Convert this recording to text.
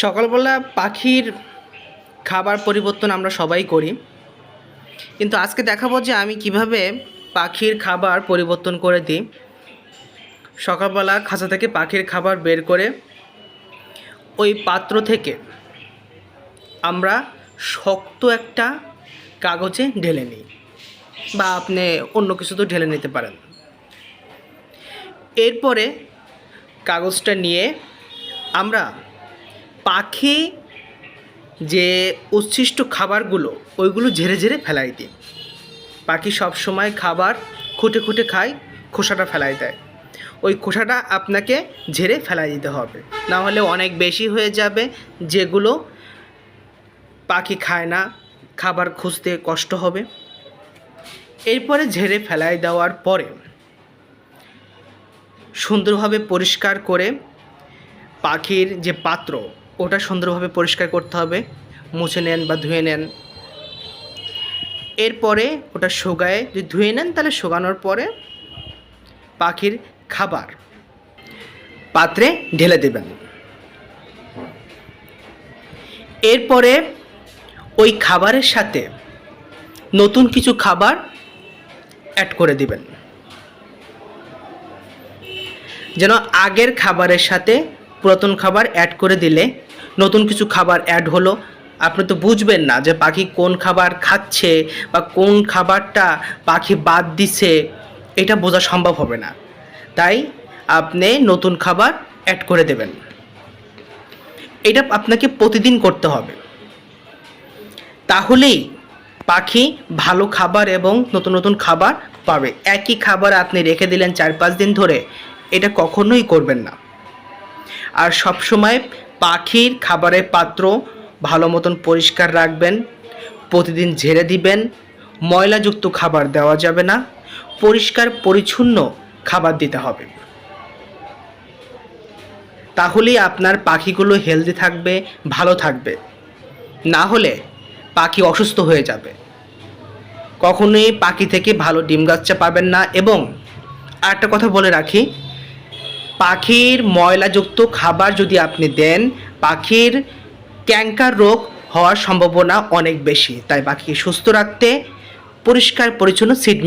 সকালবেলা পাখির খাবার পরিবর্তন আমরা সবাই করি। কিন্তু আজকে দেখাবো যে আমি কীভাবে পাখির খাবার পরিবর্তন করে দিই। সকালবেলা খাঁচা থেকে পাখির খাবার বের করে ওই পাত্র থেকে আমরা শক্ত একটা কাগজে ঢেলে নিই বা আপনি অন্য কিছু তো ঢেলে নিতে পারেন। এরপরে কাগজটা নিয়ে আমরা পাখি যে উচ্ছিষ্ট খাবারগুলো, ওইগুলো ঝেড়ে ঝেড়ে ফেলাই দিই। পাখি সব সময় খাবার খুঁটে খুঁটে খায়, খোসাটা ফেলাই দেয়। ওই খোসাটা আপনাকে ঝেড়ে ফেলাই দিতে হবে। না হলে অনেক বেশি হয়ে যাবে, যেগুলো পাখি খায় না, খাবার খুঁজতে কষ্ট হবে। এরপরে ঝেড়ে ফেলাই দেওয়ার পরে সুন্দরভাবে পরিষ্কার করে পাখির যে পাত্র ওটা সুন্দরভাবে পরিষ্কার করতে হবে, মুছে নেন বা ধুয়ে নেন। এরপরে ওটা শোগায়, যদি ধুয়ে নেন তাহলে শোগানোর পরে পাখির খাবার পাত্রে ঢেলে দেবেন। এরপরে ওই খাবারের সাথে নতুন কিছু খাবার অ্যাড করে দিবেন। যেন আগের খাবারের সাথে পুরাতন খাবার অ্যাড করে দিলে নতুন কিছু খাবার অ্যাড হলো। আপনি তো বুঝবেন না যে পাখি কোন খাবার খাচ্ছে বা কোন খাবারটা পাখি বাদ দিছে, এটা বোঝা সম্ভব হবে না। তাই আপনি নতুন খাবার অ্যাড করে দেবেন। এটা আপনাকে প্রতিদিন করতে হবে। তাহলেই পাখি ভালো খাবার এবং নতুন নতুন খাবার পাবে। একই খাবার আপনি রেখে দিলেন চার পাঁচ দিন ধরে, এটা কখনোই করবেন না। আর সবসময় পাখির খাবারের পাত্র ভালো মতন পরিষ্কার রাখবেন, প্রতিদিন ঝেড়ে দিবেন, ময়লাযুক্ত খাবার দেওয়া যাবে না, পরিষ্কার পরিচ্ছন্ন খাবার দিতে হবে। তাহলেই আপনার পাখিগুলো হেলদি থাকবে, ভালো থাকবে। না হলে পাখি অসুস্থ হয়ে যাবে। কখনোই পাখি থেকে ভালো ডিম গাচ্চা পাবেন না এবং আরেকটা কথা বলে রাখি পাখির ময়লাযুক্ত খাবার যদি আপনি দেন, পাখির ক্যাঙ্কার রোগ হওয়ার সম্ভাবনা অনেক বেশি। তাই পাখিকে সুস্থ রাখতে, পরিষ্কার পরিচ্ছন্ন সিড